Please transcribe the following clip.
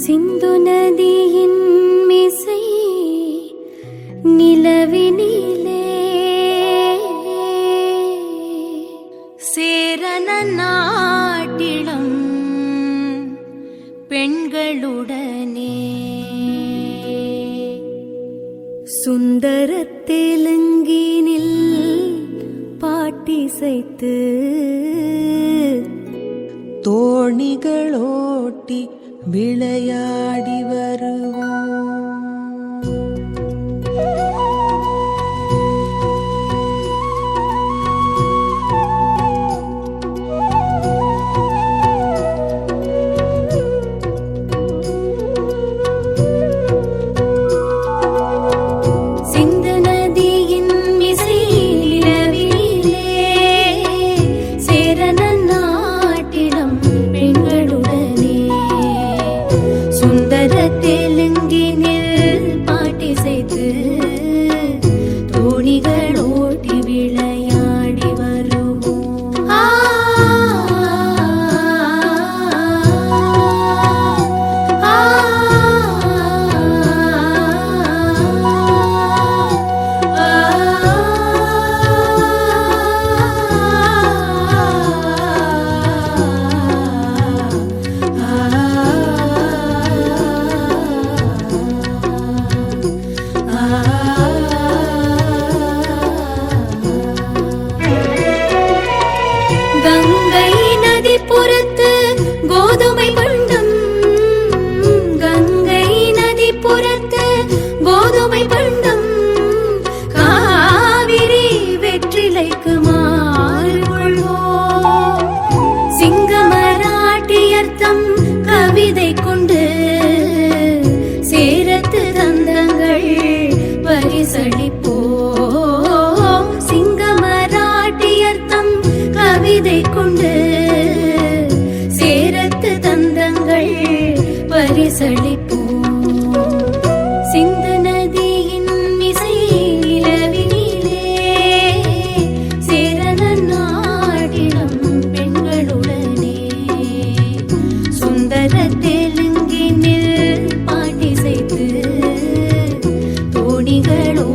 சிந்து நதியின் மிசை நிலவினிலே சேரன நாட்டிடம் பெண்களுடனே. சுந்தர தெலுங்கினில் பாட்டிசைத்து தோணிகளோட்டி விளையாடி வருவோம். கங்கை நதி புற கரத்தெலுங்கினில் பாட்டிசைத்து தோணிகளோ